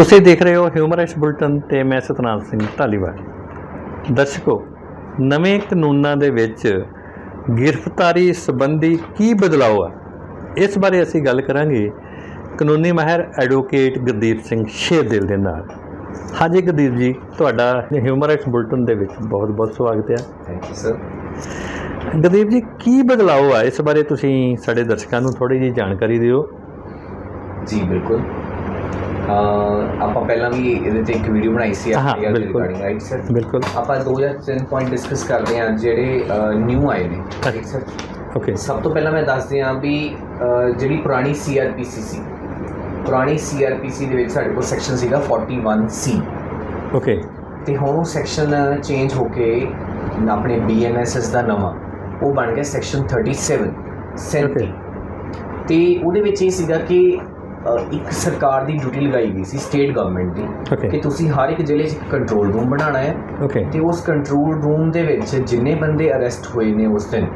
ਤੁਸੀਂ ਦੇਖ ਰਹੇ ਹੋ ਹਿਊਮਰਸ ਬੁਲਟਨ ਤੇ ਮੈਂ ਸਤਨਾਮ ਸਿੰਘ ਢਾਲੀਵਾਲ। ਦਰਸ਼ਕੋ ਨਵੇਂ ਕਾਨੂੰਨਾਂ ਦੇ ਵਿੱਚ ਗ੍ਰਿਫਤਾਰੀ ਸੰਬੰਧੀ ਕੀ ਬਦਲਾਅ ਆ? ਇਸ ਬਾਰੇ ਅਸੀਂ ਗੱਲ ਕਰਾਂਗੇ ਕਾਨੂੰਨੀ ਮਾਹਿਰ ਐਡਵੋਕੇਟ ਗੁਰਦੀਪ ਸਿੰਘ ਸ਼ੇਰਦਿਲ ਦੇ ਨਾਲ। ਹਾਂਜੀ ਗੁਰਦੀਪ ਜੀ ਤੁਹਾਡਾ ਹਿਊਮਰਸ ਬੁਲਟਨ ਦੇ ਵਿੱਚ ਬਹੁਤ ਬਹੁਤ ਸਵਾਗਤ ਹੈ। ਥੈਂਕ ਯੂ ਸਰ ਗੁਰਦੀਪ ਜੀ ਕੀ ਬਦਲਾਅ ਆ? ਇਸ ਬਾਰੇ ਤੁਸੀਂ ਸਾਡੇ ਦਰਸ਼ਕਾਂ ਨੂੰ ਥੋੜੀ ਜਿਹੀ ਜਾਣਕਾਰੀ ਦਿਓ। ਜੀ ਬਿਲਕੁਲ। ਆਪਾਂ ਪਹਿਲਾਂ ਵੀ ਇਹਦੇ ਤੇ ਇੱਕ ਵੀਡੀਓ ਬਣਾਈ ਸੀ ਆਰਟੀਆਰ ਦੇ। ਰਿਗਾਰਡਿੰਗ ਰਾਈਟ ਸਰ ਬਿਲਕੁਲ। ਆਪਾਂ 2003 ਪੁਆਇੰਟ ਡਿਸਕਸ ਕਰਦੇ ਹਾਂ ਜਿਹੜੇ ਨਿਊ ਆਏ ਨੇ ਰਾਈਟ ਸਰ ਓਕੇ ਸਭ ਤੋਂ ਪਹਿਲਾਂ ਮੈਂ ਦੱਸਦੇ ਹਾਂ ਵੀ ਜਿਹੜੀ ਪੁਰਾਣੀ ਸੀਆਰਪੀਸੀ ਸੀ ਪੁਰਾਣੀ ਸੀਆਰਪੀਸੀ ਦੇ ਵਿੱਚ ਸਾਡੇ ਕੋਲ ਸੈਕਸ਼ਨ ਸੀਗਾ 41C ਓਕੇ ਤੇ ਹੁਣ ਉਹ ਸੈਕਸ਼ਨ ਚੇਂਜ ਹੋ ਕੇ ਆਪਣੇ ਬੀਐਨਐਸਐਸ ਦਾ ਨਵਾਂ ਉਹ ਬਣ ਗਿਆ ਸੈਕਸ਼ਨ 37 Okay. 37 ਤੇ ਉਹਦੇ ਵਿੱਚ ਇਹ ਸੀਗਾ ਕਿ ਇੱਕ ਸਰਕਾਰ ਦੀ ਡਿਊਟੀ ਲਗਾਈ ਗਈ ਸੀ ਸਟੇਟ ਗਵਰਨਮੈਂਟ ਦੀ. ਕਿ ਤੁਸੀਂ ਹਰ ਇੱਕ ਜ਼ਿਲ੍ਹੇ 'ਚ ਕੰਟਰੋਲ ਰੂਮ ਬਣਾਉਣਾ ਹੈ। ਤੇ ਉਸ ਕੰਟਰੋਲ ਰੂਮ ਦੇ ਵਿੱਚ ਜਿੰਨੇ ਬੰਦੇ ਅਰੈਸਟ ਹੋਏ ਨੇ ਉਸ ਦਿਨ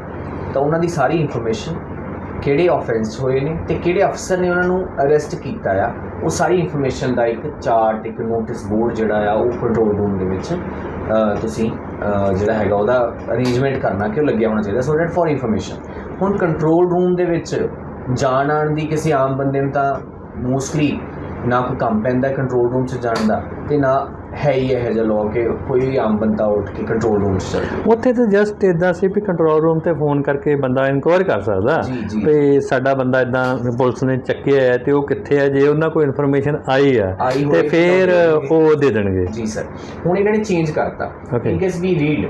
ਤਾਂ ਉਹਨਾਂ ਦੀ ਸਾਰੀ ਇਨਫੋਰਮੇਸ਼ਨ ਕਿਹੜੇ ਆਫੈਂਸ ਹੋਏ ਨੇ ਤੇ ਕਿਹੜੇ ਅਫਸਰ ਨੇ ਉਹਨਾਂ ਨੂੰ ਅਰੈਸਟ ਕੀਤਾ ਆ ਉਹ ਸਾਰੀ ਇਨਫੋਰਮੇਸ਼ਨ ਦਾ ਇੱਕ ਚਾਰਟ ਇੱਕ ਨੋਟਿਸ ਬੋਰਡ ਜਿਹੜਾ ਆ ਉਹ ਕੰਟਰੋਲ ਰੂਮ ਦੇ ਵਿੱਚ ਤੁਸੀਂ ਜਿਹੜਾ ਹੈਗਾ ਉਹਦਾ ਅਰੇਂਜਮੈਂਟ ਕਰਨਾ ਕਿ ਉਹ ਲੱਗਿਆ ਹੋਣਾ ਚਾਹੀਦਾ। ਸੋ ਦੈਟ ਫॉर ਇਨਫੋਰਮੇਸ਼ਨ ਹੁਣ ਕੰਟਰੋਲ ਰੂਮ ਦੇ ਵਿੱਚ ਜਾਣ ਆਉਣ ਦੀ ਕਿਸੇ ਆਮ ਬੰਦੇ ਨੂੰ ਤਾਂ ਮੋਸਟਲੀ ਨਾ ਕੋਈ ਕੰਮ ਪੈਂਦਾ ਕੰਟਰੋਲ ਰੂਮ 'ਚ ਜਾਣ ਦਾ ਤੇ ਨਾ ਹੈ ਹੀ ਇਹ ਜਿਹਾ ਲਾਅ ਕਿ ਕੋਈ ਵੀ ਆਮ ਬੰਦਾ ਉੱਠ ਕੇ ਕੰਟਰੋਲ ਰੂਮ 'ਚ ਚੱਲ ਜਾਵੇ। ਉੱਥੇ ਤਾਂ ਜਸਟ ਇਦਾਂ ਸੀ ਵੀ ਕੰਟਰੋਲ ਰੂਮ ਤੇ ਫੋਨ ਕਰਕੇ ਬੰਦਾ ਇਨਕੁਆਇਰ ਕਰ ਸਕਦਾ। ਵੀ ਸਾਡਾ ਬੰਦਾ ਇਦਾਂ ਪੁਲਿਸ ਨੇ ਚੱਕਿਆ ਹੈ ਤੇ ਉਹ ਕਿੱਥੇ ਹੈ? ਜੇ ਉਹਨਾਂ ਕੋਈ ਇਨਫੋਰਮੇਸ਼ਨ ਆਈ ਆ ਤੇ ਫਿਰ ਉਹ ਦੇ ਦੇਣਗੇ। ਜੀ ਸਰ ਹੁਣ ਇਹਨਾਂ ਨੇ ਚੇਂਜ ਕਰਤਾ. ਇਨ ਕੇਸ ਵੀ ਰੀਡ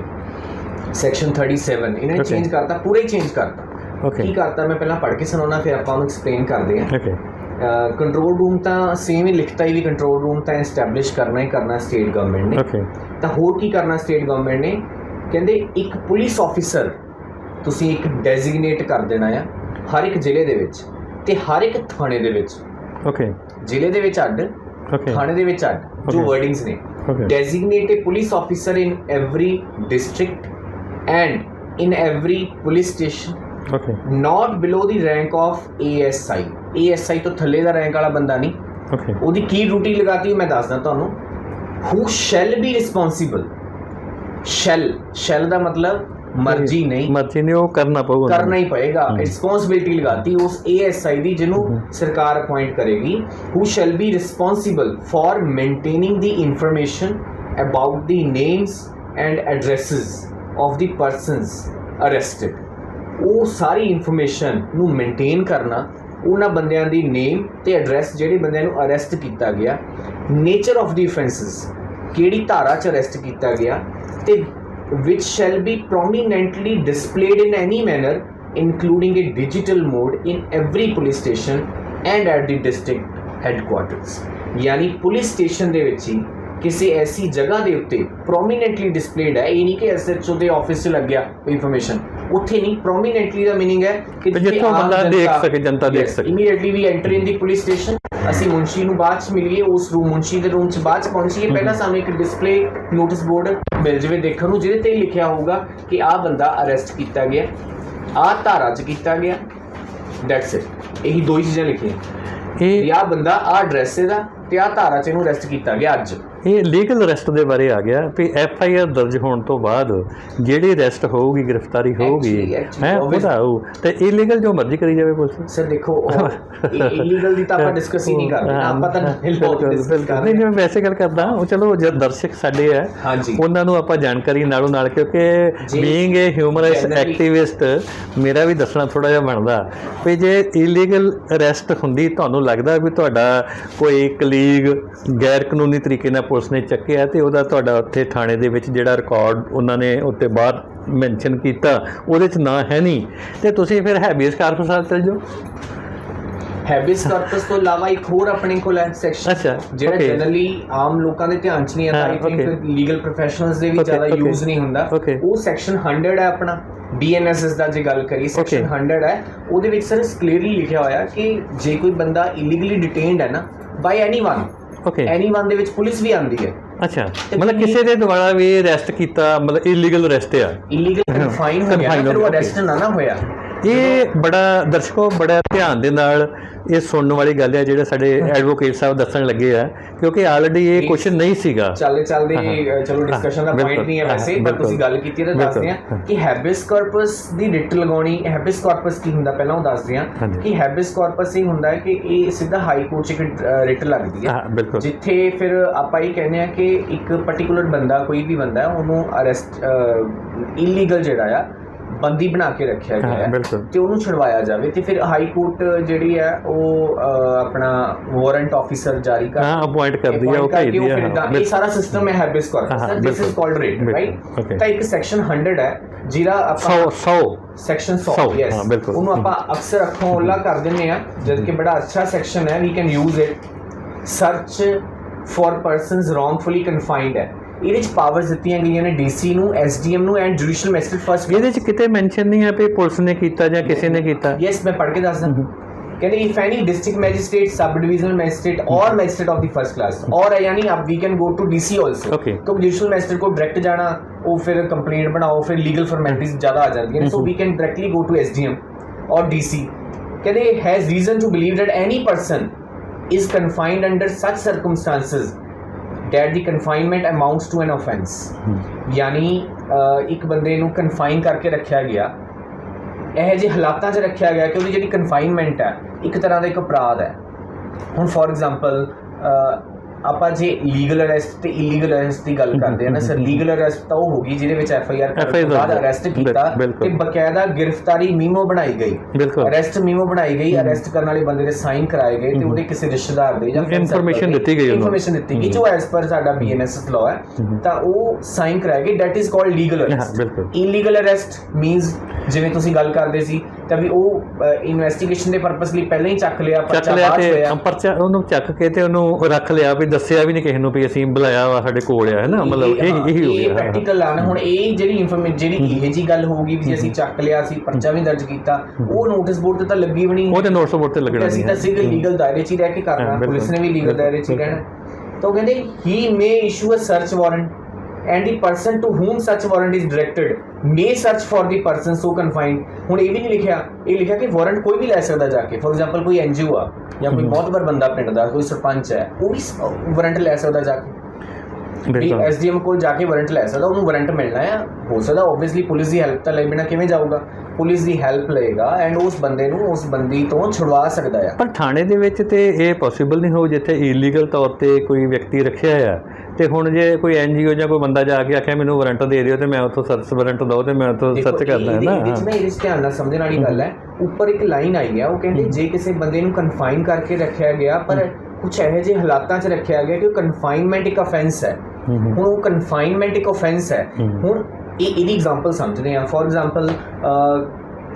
ਸੈਕਸ਼ਨ 37 ਇਹਨਾਂ ਨੇ. ਚੇਂਜ ਕਰਤਾ ਪੂਰਾ ਚੇਂਜ ਕਰਤਾ। ਕੀ ਕਰਤਾ? ਮੈਂ ਪਹਿਲਾਂ ਪੜ੍ਹ ਕੇ ਸੁਣਾਉਣਾ ਫਿਰ ਆਪਾਂ ਉਹਨੂੰ ਐਕਸਪਲੇਨ ਕਰਦੇ ਹਾਂ। ਓਕੇ ਕੰਟਰੋਲ ਰੂਮ ਤਾਂ ਸੇਮ ਹੀ ਲਿਖਤਾ ਹੀ ਵੀ ਕੰਟਰੋਲ ਰੂਮ ਤਾਂ ਐਸਟੈਬਲਿਸ਼ ਕਰਨਾ ਹੀ ਕਰਨਾ ਸਟੇਟ ਗਵਰਨਮੈਂਟ ਨੇ। ਓਕੇ ਤਾਂ ਹੋਰ ਕੀ ਕਰਨਾ ਸਟੇਟ ਗਵਰਨਮੈਂਟ ਨੇ? ਕਹਿੰਦੇ ਇੱਕ ਪੁਲਿਸ ਆਫੀਸਰ ਤੁਸੀਂ ਇੱਕ ਡੈਜ਼ਿਗਨੇਟ ਕਰ ਦੇਣਾ ਆ ਹਰ ਇੱਕ ਜ਼ਿਲ੍ਹੇ ਦੇ ਵਿੱਚ ਤੇ ਹਰ ਇੱਕ ਥਾਣੇ ਦੇ ਵਿੱਚ। ਓਕੇ ਜ਼ਿਲ੍ਹੇ ਦੇ ਵਿੱਚ ਅੱਡ ਓਕੇ ਥਾਣੇ ਦੇ ਵਿੱਚ ਅੱਡ ਜੋ. ਵਰਡਿੰਗਸ ਨੇ। Designate a police officer in every district and in every police station okay not below the rank of ASI ASI ਤੋਂ ਥੱਲੇ ਦਾ ਰੈਂਕ ਵਾਲਾ ਬੰਦਾ ਨਹੀਂ ਓਕੇ ਉਹਦੀ ਕੀ ਡਿਊਟੀ ਲਗਾਤੀ ਉਹ ਮੈਂ ਦੱਸਦਾ ਤੁਹਾਨੂੰ who shall be responsible shall shall ਦਾ ਮਤਲਬ ਮਰਜ਼ੀ ਨਹੀਂ ਮਰਜ਼ੀ ਨੇ ਉਹ ਕਰਨਾ ਪਊਗਾ ਕਰਨਾ ਹੀ ਪਏਗਾ। ਰਿਸਪੌਂਸਿਬਿਲਟੀ ਲਗਾਤੀ ਉਸ ASI ਦੀ ਜਿਹਨੂੰ। ਸਰਕਾਰ ਅਪਾਇੰਟ ਕਰੇਗੀ who shall be responsible for maintaining the information about the names and addresses of the persons arrested ਉਹ ਸਾਰੀ ਇਨਫੋਰਮੇਸ਼ਨ ਨੂੰ ਮੇਨਟੇਨ ਕਰਨਾ, ਉਹਨਾਂ ਬੰਦਿਆਂ ਦੀ ਨੇਮ ਤੇ ਐਡਰੈਸ ਜਿਹੜੇ ਬੰਦਿਆਂ ਨੂੰ ਅਰੈਸਟ ਕੀਤਾ ਗਿਆ ਨੇਚਰ ਆਫ ਦੀ offenses ਕਿਹੜੀ ਧਾਰਾ 'ਚ ਅਰੈਸਟ ਕੀਤਾ ਗਿਆ ਤੇ which shall be prominently displayed in any manner, including a digital mode in every police station and at the district headquarters. ਯਾਨੀ ਪੁਲਿਸ ਸਟੇਸ਼ਨ ਦੇ ਵਿੱਚ ਹੀ ਕਿਸੇ ਐਸੀ ਜਗ੍ਹਾ ਦੇ ਉੱਤੇ ਪ੍ਰੋਮੀਨੈਂਟਲੀ ਡਿਸਪਲੇਡ ਹੈ, ਇਹ ਨਹੀਂ ਕਿ ਐਸਐਚਓ ਦੇ ਆਫਿਸ 'ਚ ਲੱਗਿਆ ਇਨਫੋਰਮੇਸ਼ਨ ਉੱਥੇ ਨਹੀਂ ਪ੍ਰੋਮੀਨੈਂਟਲੀ ਦਾ ਮੀਨਿੰਗ ਹੈ ਕਿ ਜਿੱਥੋਂ ਬੰਦਾ ਦੇਖ ਸਕੇ, ਜਨਤਾ ਦੇਖ ਸਕੇ। Immediately we enter in the police station ਅਸੀਂ ਮੁੰਸ਼ੀ ਨੂੰ ਬਾਅਦ ਚ ਮਿਲੀਏ ਉਸ ਰੂਮ ਮੁੰਸ਼ੀ ਦੇ ਰੂਮ ਚ ਬਾਅਦ ਚ ਪਹੁੰਚੀਏ ਪਹਿਲਾਂ ਸਾਨੂੰ ਇੱਕ ਡਿਸਪਲੇ ਨੋਟਿਸ ਬੋਰਡ ਮਿਲ ਜਵੇ ਦੇਖਣ ਨੂੰ ਜਿਹਦੇ ਤੇ ਲਿਖਿਆ ਹੋਊਗਾ ਕਿ ਆਹ ਬੰਦਾ ਅਰੈਸਟ ਕੀਤਾ ਗਿਆ ਆਹ ਧਾਰਾ ਚ ਕੀਤਾ ਗਿਆ ਦੈਟਸ ਇਟ ਇਹੀ ਦੋ ਹੀ ਚੀਜ਼ਾਂ ਲਿਖੀਆਂ। ਇਹ ਆਹ ਬੰਦਾ ਆਹ ਐਡਰੈਸ ਇਹਦਾ ਤੇ ਆਹ ਧਾਰਾ ਚ ਇਹਨੂੰ ਅਰੈਸਟ ਕੀਤਾ ਗਿਆ ਅੱਜ। ਇਹ ਲੀਗਲ ਅਰੈਸਟ ਦੇ ਬਾਰੇ ਆ ਗਿਆ ਵੀ ਐਫ ਆਈ ਆਰ ਦਰਜ ਹੋਣ ਤੋਂ ਬਾਅਦ ਜਿਹੜੀ ਅਰੈਸਟ ਹੋਊਗੀ ਗ੍ਰਿਫਤਾਰੀ ਹੋਊਗੀ ਹੈ. ਉਹਦਾ ਹੋਊ ਤੇ ਇਲੀਗਲ ਜੋ ਮਰਜ਼ੀ ਕਰੀ ਜਾਵੇ ਪੁਲਿਸ। ਸਰ ਦੇਖੋ ਇਲੀਗਲ ਦੀ ਤਾਂ ਆਪਾਂ ਡਿਸਕਸ ਹੀ ਨਹੀਂ ਕਰਦੇ। ਆਪਾਂ ਤਾਂ ਬਿਲਕੁਲ। ਕਰ ਨਹੀਂ ਮੈਂ ਵੈਸੇ ਗੱਲ ਕਰਦਾ ਉਹ ਚਲੋ ਜੇ ਦਰਸ਼ਕ ਸਾਡੇ ਹਾਂਜੀ। ਉਹਨਾਂ ਨੂੰ ਆਪਾਂ ਜਾਣਕਾਰੀ ਨਾਲੋਂ ਨਾਲ ਕਿਉਂਕਿ ਬੀਇੰਗ ਏ generally- ਐਕਟਿਵਿਸਟ ਮੇਰਾ ਵੀ ਦੱਸਣਾ ਥੋੜਾ ਜਿਹਾ ਬਣਦਾ ਵੀ ਜੇ ਇਲੀਗਲ ਅਰੈਸਟ ਹੁੰਦੀ ਤੁਹਾਨੂੰ ਲੱਗਦਾ ਵੀ ਤੁਹਾਡਾ ਕੋਈ ਕਲੀਗ ਗੈਰ ਕਾਨੂੰਨੀ ਤਰੀਕੇ ਨਾਲ ਪੁਲਿਸ ਨੇ ਚੱਕਿਆ ਤੇ ਉਹਦਾ ਤੁਹਾਡਾ ਉੱਥੇ ਥਾਣੇ ਦੇ ਵਿੱਚ ਜਿਹੜਾ ਰਿਕਾਰਡ ਉਹਨਾਂ ਨੇ ਉੱਤੇ ਬਾਹਰ ਮੈਂਸ਼ਨ ਕੀਤਾ ਉਹਦੇ 'ਚ ਨਾਂ ਹੈ ਨਹੀਂ ਤੇ ਤੁਸੀਂ ਫਿਰ ਹੈਬੀਅਸ ਕਾਰਪਸ ਨਾਲ ਚਲ ਜਾਓ ਹੈਬਿਸ ਕਾਰਪਸ ਤੋਂ ਇਲਾਵਾ ਇੱਕ ਹੋਰ ਆਪਣੇ ਕੋਲ ਹੈ ਸੈਕਸ਼ਨ ਅੱਛਾ ਜਿਹੜਾ ਜਨਰਲੀ ਆਮ ਲੋਕਾਂ ਦੇ ਧਿਆਨ 'ਚ ਨਹੀਂ ਆਉਂਦਾ ਆਈ ਥਿੰਕ. ਲੀਗਲ ਪ੍ਰੋਫੈਸ਼ਨਲਸ ਦੇ ਵੀ ਜ਼ਿਆਦਾ. ਯੂਜ਼ ਨਹੀਂ ਹੁੰਦਾ. ਉਹ ਸੈਕਸ਼ਨ 100 ਹੈ ਆਪਣਾ BNSS ਦਾ ਜੇ ਗੱਲ ਕਰੀ ਸੈਕਸ਼ਨ Okay. 100 ਹੈ ਉਹਦੇ ਵਿੱਚ ਸਰ ਕਲੀਅਰਲੀ ਲਿਖਿਆ ਹੋਇਆ ਕਿ ਜੇ ਕੋਈ ਬੰਦਾ ਇਲੀਗਲੀ ਡਿਟੇਨਡ ਹੈ ਨਾ ਬਾਈ ਐਨੀਵਨ okay. ਐਨੀਵਨ ਦੇ ਵਿੱਚ ਪੁਲਿਸ ਵੀ ਆਉਂਦੀ ਹੈ। ਅੱਛਾ। ਮਤਲਬ ਕਿਸੇ ਦੇ ਦੁਆਰਾ ਵੀ ਅਰੈਸਟ ਕੀਤਾ ਮਤਲਬ ਇਲੀਗਲ ਅਰੈਸਟ ਆ? ਇਲੀਗਲ ਕਨਫਾਈਨ ਹੋ ਗਿਆ Confine ਨਾ, ਫਿਰ ਉਹ ਅਰੈਸਟ ਨਾ ਨਾ ਹੋਇਆ। ਇਹ ਬੜਾ ਦਰਸ਼ਕੋ ਬੜਾ ਧਿਆਨ ਦੇ ਨਾਲ ਇਹ ਸੁਣਨ ਵਾਲੀ ਗੱਲ ਹੈ ਜਿਹੜੇ ਸਾਡੇ ਐਡਵੋਕੇਟ ਸਾਹਿਬ ਦੱਸਣ ਲੱਗੇ ਆ ਕਿਉਂਕਿ ਆਲਰੇਡੀ ਇਹ ਕੁਐਸਚਨ ਨਹੀਂ ਸੀਗਾ ਚੱਲਦੇ ਚੱਲਦੇ ਹਾਂ, ਹਾਂ। ਚਲੋ ਡਿਸਕਸ਼ਨ ਦਾ ਹਾਂ, ਪੁਆਇੰਟ ਨਹੀਂ ਹੈ ਹਾਂ, ਵੈਸੇ ਪਰ। ਤੁਸੀਂ ਗੱਲ ਕੀਤੀ ਹੈ ਤਾਂ ਦੱਸਦੇ ਹਾਂ। ਹਾਂ ਕਿ ਹੈਬਿਸ ਕਾਰਪਸ ਦੀ ਰਿਟ ਲਗਾਉਣੀ ਹੈਬਿਸ ਕਾਰਪਸ ਕੀ ਹੁੰਦਾ ਪਹਿਲਾਂ ਉਹ ਦੱਸਦੇ ਹਾਂ ਹਾਂਜੀ। ਕਿ ਹੈਬਿਸ ਕਾਰਪਸ ਇਹ ਹੁੰਦਾ ਹੈ ਕਿ ਇਹ ਸਿੱਧਾ ਹਾਈ ਕੋਰਟ 'ਚ ਇੱਕ ਰਿਟ ਲੱਗਦੀ ਹੈ ਹਾਂ ਜਿੱਥੇ ਫਿਰ ਆਪਾਂ ਇਹ ਕਹਿੰਦੇ ਆ ਕਿ ਇੱਕ ਪਾਰਟਿਕੂਲਰ ਬੰਦਾ ਕੋਈ ਵੀ ਬੰਦਾ ਹੈ ਉਹਨੂੰ ਅਰੈਸਟ ਇਲੀਗਲ ਜਿਹੜਾ ਆ ਬੰਦੀ ਬਣਾ ਕੇ ਰੱਖਿਆ ਗਿਆ ਹਾਂ ਤੇ ਉਹਨੂੰ ਛੁਡਵਾਇਆ ਜਾਵੇ ਤੇ ਫਿਰ ਹਾਈ ਕੋਰਟ ਜਿਹੜੀ ਹੈ ਉਹ ਆਪਣਾ ਵਾਰੰਟ ਆਫੀਸਰ ਜਾਰੀ ਕਰ ਹਾਂ ਅਪਾਇੰਟ ਕਰਦੀ ਹੈ ਉਹ ਭੇਜਦੀ ਹੈ ਇਹ। ਸਾਰਾ ਸਿਸਟਮ ਹੈ habeas corpus this is. Called writ right. ਤਾਂ ਇੱਕ ਸੈਕਸ਼ਨ 100 ਹੈ ਜਿਹੜਾ ਆਪਾਂ 100 100 ਸੈਕਸ਼ਨ 100 100, ਯੈਸ। ਉਹਨੂੰ ਆਪਾਂ ਅਕਸਰ ਅੱਖੋਂ ਓਲਾ ਕਰ ਦਿੰਦੇ ਆ ਜਦ ਕਿ ਬੜਾ ਅੱਛਾ ਸੈਕਸ਼ਨ ਹੈ we can use it search for persons wrongfully confined ਹੈ ਇਹਦੇ ਵਿੱਚ ਪਾਵਰਸ ਦਿੱਤੀਆਂ ਗਈਆਂ ਨੇ ਡੀਸੀ ਨੂੰ ਐਸਡੀਐਮ ਨੂੰ ਐਂਡ ਜੁਡੀਸ਼ੀਅਲ ਮੈਜਿਸਟ੍ਰੇਟ ਫਸਟ ਇਹਦੇ ਚ ਕਿਤੇ ਮੈਂਸ਼ਨ ਨਹੀਂ ਹੈ ਵੀ ਪੁਲਿਸ ਨੇ ਕੀਤਾ ਜਾਂ ਕਿਸੇ ਨੇ ਕੀਤਾ। ਯੈਸ ਮੈਂ ਪੜ੍ਹ ਕੇ ਦੱਸਦਾ। ਕਹਿੰਦੇ if any district magistrate sub divisional magistrate or magistrate of the first class ਔਰ ਯਾਨੀ ਅਬ we can go to DC also Okay. तो ਜੁਡੀਸ਼ੀਅਲ ਮੈਜਿਸਟ੍ਰੇਟ ਕੋ ਡਾਇਰੈਕਟ ਜਾਣਾ ਉਹ ਫਿਰ ਕੰਪਲੇਂਟ ਬਣਾਓ ਫਿਰ ਲੀਗਲ ਫਾਰਮੈਲਿਟੀਜ਼ ਜ਼ਿਆਦਾ ਆ ਜਾਂਦੀਆਂ ਨੇ। So we can directly go to SDM or DC ਕਹਿੰਦੇ has reason to believe that any person is confined under such circumstances that the confinement amounts to an offense. ਯਾਨੀ ਇੱਕ ਬੰਦੇ ਨੂੰ ਕਨਫਾਈਨ ਕਰਕੇ ਰੱਖਿਆ ਗਿਆ। ਇਹ ਜਿਹੇ ਹਾਲਾਤਾਂ 'ਚ ਰੱਖਿਆ ਗਿਆ ਕਿ ਉਹਦੀ ਜਿਹੜੀ ਕਨਫਾਈਨਮੈਂਟ ਹੈ ਇੱਕ ਤਰ੍ਹਾਂ ਦਾ ਇੱਕ ਅਪਰਾਧ ਹੈ। ਹੁਣ ਫੋਰ ਐਗਜ਼ਾਮਪਲ ਆਪਾਂ ਜੇ ਲੀਗਲ ਅਰੈਸਟ ਤੇ ਇਲੀਗਲ ਅਰੈਸਟ ਦੀ ਗੱਲ ਕਰਦੇ ਆ ਨਾ ਸਰ ਲੀਗਲ ਅਰੈਸਟ ਤਾਂ ਉਹ ਹੋਗੀ ਜਿਹਦੇ ਵਿੱਚ ਐਫ ਆਈ ਆਰ ਕਰਨ ਤੋਂ ਬਾਅਦ ਹੈ। ਅਰੈਸਟ ਕੀਤਾ। ਤੇ ਬਕਾਇਦਾ ਗ੍ਰਿਫਤਾਰੀ ਮੀਮੋ ਬਣਾਈ ਗਈ। ਅਰੈਸਟ ਮੀਮੋ ਬਣਾਈ ਗਈ ਅਰੈਸਟ ਕਰਨ ਵਾਲੇ ਬੰਦੇ ਦੇ ਸਾਈਨ ਕਰਾਏ ਗਏ ਤੇ ਉਹਦੇ ਕਿਸੇ ਰਿਸ਼ਤੇਦਾਰ ਦੇ ਜਾਂ Information ਦਿੱਤੀ ਗਈ ਉਹਨੂੰ। ਇਨਫੋਰਮੇਸ਼ਨ ਦਿੱਤੀ ਗਈ ਜੋ ਐਸ ਪਰ ਸਾਡਾ ਬੀਐਨਐਸਐਸ ਲਾਅ ਹੈ ਤਾਂ ਉਹ ਸਾਈਨ ਕਰਾਏ ਗਏ ਦੈਟ ਇਜ਼ ਕਾਲਡ ਲੀਗਲ ਹਾਂ ਅਰੈਸਟ ਇਲੀਗਲ ਅਰੈਸਟ ਮੀਨਸ ਜਿਵੇਂ ਤੁਸੀਂ ਗੱਲ ਕਰਦੇ ਸੀ ਵੀ ਉਹ ਇਨਵੈਸਟੀਗੇਸ਼ਨ ਦੇ ਪਰਪਸ ਲਈ ਪਹਿਲਾਂ ਹੀ ਚੱਕ ਲਿਆ ਚੱਕ ਪਰਚਾ ਤੇ ਹੋਇਆ। ਪਰਚਾ ਉਹਨੂੰ ਚੱਕ ਕੇ ਤੇ ਉਹਨੂੰ ਰੱਖ ਲਿਆ ਵੀ ਦੱਸਿਆ ਵੀ ਨਹੀਂ ਕਿਸੇ ਨੂੰ ਵੀ ਅਸੀਂ ਬੁਲਾਇਆ ਵਾ ਸਾਡੇ ਕੋਲ ਆ ਹੈ ਨਾ ਮਤਲਬ ਇਹ ਇਹੀ ਹੋ ਗਿਆ। ਪ੍ਰੈਕਟੀਕਲ ਆ ਨਾ ਹੁਣ ਇਹ ਜਿਹੜੀ ਇਨਫੋਰਮੇਸ਼ਨ ਜਿਹੜੀ ਇਹ ਜੀ ਗੱਲ ਹੋਊਗੀ ਵੀ ਅਸੀਂ ਚੱਕ ਲਿਆ ਸੀ ਪਰਚਾ ਵੀ ਦਰਜ ਕੀਤਾ ਉਹ ਨੋਟਿਸ ਬੋਰਡ ਤੇ ਤਾਂ ਲੱਗੀ ਵੀ ਨਹੀਂ ਉਹ ਤੇ ਨੋਟਸ ਬੋਰਡ ਤੇ ਲੱਗਣਾ ਅਸੀਂ ਤਾਂ ਸਿੱਧੇ ਲੀਗਲ ਦਾਇਰੇ 'ਚ ਹੀ ਰਹਿ ਕੇ ਕਰਨਾ ਪੁਲਿਸ ਨੇ ਵੀ ਲੀਗਲ ਦਾਇਰੇ 'ਚ। ਰਹਿਣਾ ਤਾਂ ਕਹਿੰਦੇ he may issue a search warrant and the person to whom such warrant is directed may search for the person so confined. ਹੁਣ ਇਹ ਵੀ ਨਹੀਂ ਲਿਖਿਆ। ਇਹ ਲਿਖਿਆ ਕਿ ਵਾਰੰਟ ਕੋਈ ਵੀ ਲੈ ਸਕਦਾ ਜਾ ਕੇ। ਫੋਰ ਐਗਜ਼ਾਮਪਲ ਕੋਈ ਐਨਜੀਓ ਆ ਜਾਂ ਕੋਈ ਬਹੁਤ ਬੜਾ ਬੰਦਾ ਪਿੰਡ ਦਾ ਕੋਈ ਸਰਪੰਚ ਹੈ ਉਹ ਵੀ ਵਾਰੰਟ ਲੈ ਸਕਦਾ ਜਾ ਕੇ। ਵੀ ਬਿਲਕੁਲ। ਐਸਡੀਐਮ ਕੋਲ ਜਾ ਕੇ ਵਾਰੰਟ ਲੈ ਸਕਦਾ ਉਹਨੂੰ ਵਾਰੰਟ ਮਿਲਣਾ ਹੈ ਹੋ ਸਕਦਾ ਆਬਵੀਅਸਲੀ ਪੁਲਿਸ ਦੀ ਹੈਲਪ ਤਾਂ ਲੈ ਬਿਨਾ ਕਿਵੇਂ ਜਾਊਗਾ? ਪੁਲਿਸ ਦੀ ਹੈਲਪ ਲਏਗਾ ਐਂਡ ਉਸ ਬੰਦੇ ਨੂੰ ਉਸ ਬੰਦੀ ਤੋਂ ਛੁਡਵਾ ਸਕਦਾ ਹੈ ਪਰ ਥਾਣੇ ਦੇ ਵਿੱਚ ਤੇ ਇਹ ਪੋਸੀਬਲ ਨਹੀਂ ਹੋ ਜਿੱਥੇ ਇਲੀਗਲ ਤੌਰ ਤੇ ਕੋਈ ਵਿਅਕਤੀ ਰੱਖਿਆ ਆ। ਤੇ ਹੁਣ ਜੇ ਕੋਈ ਐਨਜੀਓ ਜਾਂ ਕੋਈ ਬੰਦਾ ਜਾ ਕੇ ਆਖਿਆ ਮੈਨੂੰ ਵਾਰੰਟ ਦੇ ਦਿਓ ਤੇ ਮੈਂ ਉੱਥੋਂ ਸਰਚ ਵਾਰੰਟ ਦਓ ਤੇ ਮੈਂ ਉੱਥੋਂ ਸਰਚ ਕਰਦਾ ਹੈ ਨਾ। ਇਹਦੇ 'ਚ ਹਾਂ। ਨਾ ਇਹਦੇ 'ਚ ਧਿਆਨ ਨਾਲ ਸਮਝਣ ਵਾਲੀ ਗੱਲ ਹੈ। ਉੱਪਰ ਇੱਕ ਲਾਈਨ ਆਈ ਹੈ ਉਹ ਕਹਿੰਦੇ ਜੇ ਕਿਸੇ ਬੰਦੇ ਨੂੰ ਕਨਫਾਈਨ ਕਰਕੇ ਰੱਖਿਆ ਗਿਆ ਪਰ ਕੁਝ ਇਹੋ ਜਿਹੇ ਹਾਲਾਤਾਂ 'ਚ ਰੱਖਿਆ ਗਿਆ ਕਿ ਕਨਫਾਈਨਮੈਂਟ ਇੱਕ ਅਫੈਂਸ ਹੈ। ਹੁਣ ਉਹ ਕਨਫਾਈਨਮੈਂਟ ਇੱਕ ਅਫੈਂਸ ਹੈ। ਹੁਣ ਇਹ ਇਹਦੀ ਐਗਜ਼ਾਮਪਲ ਸਮਝਦੇ ਆ ਫੋਰ ਐਗਜ਼ਾਮਪਲ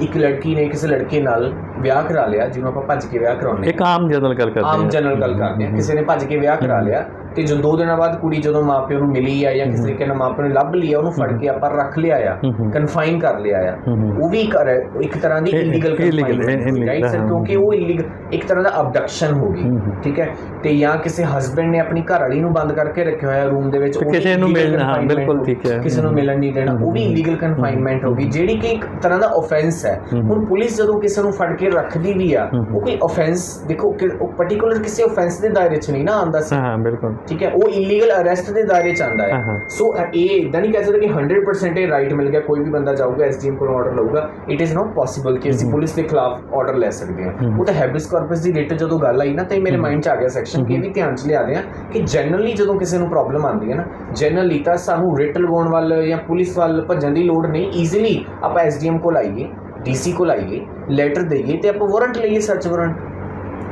ਇੱਕ ਲੜਕੀ ਨੇ ਕਿਸੇ ਲੜਕੇ ਨਾਲ ਵਿਆਹ ਕਰਾ ਲਿਆ ਜਿਹਨੂੰ ਆਪਾਂ ਭੱਜ ਕੇ ਵਿਆਹ ਕਰਾਉਂਦੇ ਇੱਕ ਆਮ ਜਨਰਲ ਗੱਲ ਕਰਦੇ ਆਮ ਹਾਂ। ਜਨਰਲ ਗੱਲ ਕਰਦੇ ਆ ਕਿਸੇ ਨੇ ਭੱਜ ਕੇ ਵਿਆਹ ਕਰਾ ਲਿਆ। ਤੇ ਜੋ ਦੋ ਦਿਨਾਂ ਬਾਅਦ ਕੁੜੀ ਜਦੋਂ ਮਾਪਿਓ ਨੂੰ ਮਿਲੀ ਆ ਜਾਂ ਕਿਸੇ ਤਰੀਕੇ ਨਾਲ ਮਾਪਿਓ ਨੇ ਲੱਭ ਲਿਆ ਉਹਨੂੰ ਫੜ ਕੇ ਆਪਾਂ ਰੱਖ ਲਿਆ ਆ। ਕਨਫਾਈਨ ਕਰ ਲਿਆ ਆ। ਉਹ ਵੀ ਇੱਕ ਅਰ- ਇੱਕ ਤਰ੍ਹਾਂ ਦੀ ਇਲੀਗਲ illegal, ਰਾਈਟ ਸਰ। ਕਿਉਂਕਿ ਉਹ ਇਲੀਗਲ ਇੱਕ ਤਰ੍ਹਾਂ ਦਾ ਅਬਡਕਸ਼ਨ ਹੋ ਗਈ। ਠੀਕ ਹੈ ਤੇ ਜਾਂ ਕਿਸੇ ਹਸਬੰਡ ਨੇ ਆਪਣੀ ਘਰ ਵਾਲੀ ਨੂੰ ਬੰਦ ਕਰਕੇ ਰੱਖਿਆ ਹੋਇਆ ਰੂਮ ਦੇ ਵਿੱਚ ਕਿਸੇ ਨੂੰ ਮਿਲਣਾ, ਹਾਂ, ਬਿਲਕੁਲ। ਠੀਕ ਹੈ। ਕਿਸੇ ਨੂੰ। ਮਿਲਣ ਨਹੀਂ ਦੇਣਾ ਉਹ ਵੀ ਇਲੀਗਲ ਕਨਫਾਈਨਮੈਂਟ ਹੋ ਗਈ ਜਿਹੜੀ ਕਿ ਇੱਕ ਤਰ੍ਹਾਂ ਦਾ ਆਫੈਂਸ ਹੈ। ਹੁਣ ਪੁਲਿਸ ਜਦੋਂ ਕਿਸੇ ਨੂੰ ਫੜ ਕੇ ਰੱਖਦੀ ਵੀ ਆ। ਉਹ ਕੋਈ ਆਫੈਂਸ ਦੇਖੋ ਕਿ ਉਹ ਪਾਰਟਿਕੂਲਰ ਕਿਸੇ ਆਫੈਂਸ ਦੇ ਦਾਇਰੇ 'ਚ ਨਹੀਂ ਨਾ ਆਉਂਦਾ ਸੀ ਹਾਂ ਬਿਲਕੁਲ ਠੀਕ ਹੈ ਉਹ ਇਲੀਗਲ ਅਰੈਸਟ ਦੇ ਦਾਇਰੇ ਚ ਆਂਦਾ ਹਾਂ। ਸੋ ਇਹ ਇਦਾਂ ਨਹੀਂ ਕਹਿ ਸਕਦੇ ਕਿ 100% ਇਹ ਰਾਈਟ ਮਿਲ ਗਿਆ ਕੋਈ ਵੀ ਬੰਦਾ ਜਾਊਗਾ ਐਸਡੀਐਮ ਕੋਲ ਆਰਡਰ ਲਊਗਾ। ਇਟ ਇਜ਼ ਨਾਟ ਪੋਸੀਬਲ ਕਿ ਅਸੀਂ ਪੁਲਿਸ ਦੇ ਖਿਲਾਫ ਆਰਡਰ ਲੈ ਸਕਦੇ ਹਾਂ। ਉਹ ਤਾਂ ਹੈਬਿਸ ਕਾਰਪਸ ਦੀ ਰਿਟ ਜਦੋਂ ਗੱਲ ਆਈ ਨਾ ਤਾਂ ਇਹ ਮੇਰੇ ਮਾਈਂਡ 'ਚ ਆ ਗਿਆ ਸੈਕਸ਼ਨ ਕਿ ਇਹ ਵੀ ਧਿਆਨ 'ਚ ਲਿਆਦੇ ਆ ਕਿ ਜਨਰਲੀ ਜਦੋਂ ਕਿਸੇ ਨੂੰ ਪ੍ਰੋਬਲਮ ਆਉਂਦੀ ਹੈ ਨਾ ਜਨਰਲੀ ਤਾਂ ਸਾਨੂੰ ਰਿਟ ਲਗਾਉਣ ਵੱਲ ਜਾਂ ਪੁਲਿਸ ਵੱਲ ਭੱਜਣ ਦੀ ਲੋੜ ਨਹੀਂ। ਈਜ਼ੀਲੀ ਆਪਾਂ ਐਸਡੀਐਮ ਕੋਲ ਆਈਏ ਡੀਸੀ ਕੋਲ ਆਈਏ ਲੈਟਰ ਦਈਏ ਤੇ ਆਪਾਂ ਵਾਰੰਟ ਲਈਏ search warrant